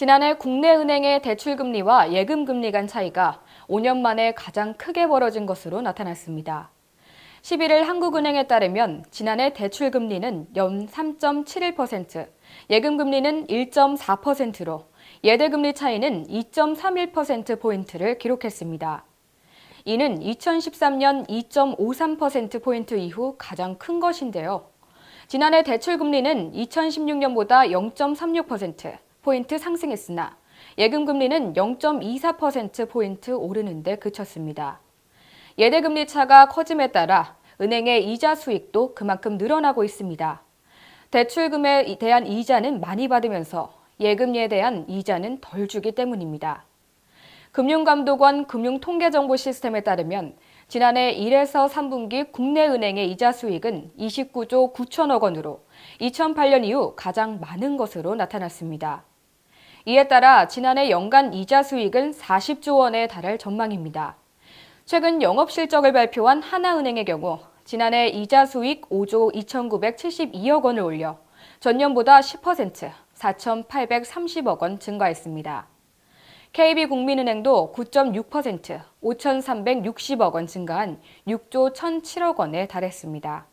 지난해 국내 은행의 대출 금리와 예금 금리 간 차이가 5년 만에 가장 크게 벌어진 것으로 나타났습니다. 11일 한국은행에 따르면 지난해 대출 금리는 연 3.71%, 예금 금리는 1.4%로 예대 금리 차이는 2.31%포인트를 기록했습니다. 이는 2013년 2.53%포인트 이후 가장 큰 것인데요. 지난해 대출 금리는 2016년보다 0.36% 포인트 상승했으나 예금 금리는 0.24% 포인트 오르는 데 그쳤습니다. 예대 금리 차가 커짐에 따라 은행의 이자 수익도 그만큼 늘어나고 있습니다. 대출금에 대한 이자는 많이 받으면서 예금리에 대한 이자는 덜 주기 때문입니다. 금융감독원 금융통계정보 시스템에 따르면 지난해 1에서 3분기 국내 은행의 이자 수익은 29조 9천억 원으로 2008년 이후 가장 많은 것으로 나타났습니다. 이에 따라 지난해 연간 이자 수익은 40조 원에 달할 전망입니다. 최근 영업 실적을 발표한 하나은행의 경우 지난해 이자 수익 5조 2,972억 원을 올려 전년보다 10% 4,830억 원 증가했습니다. KB국민은행도 9.6% 5,360억 원 증가한 6조 1,007억 원에 달했습니다.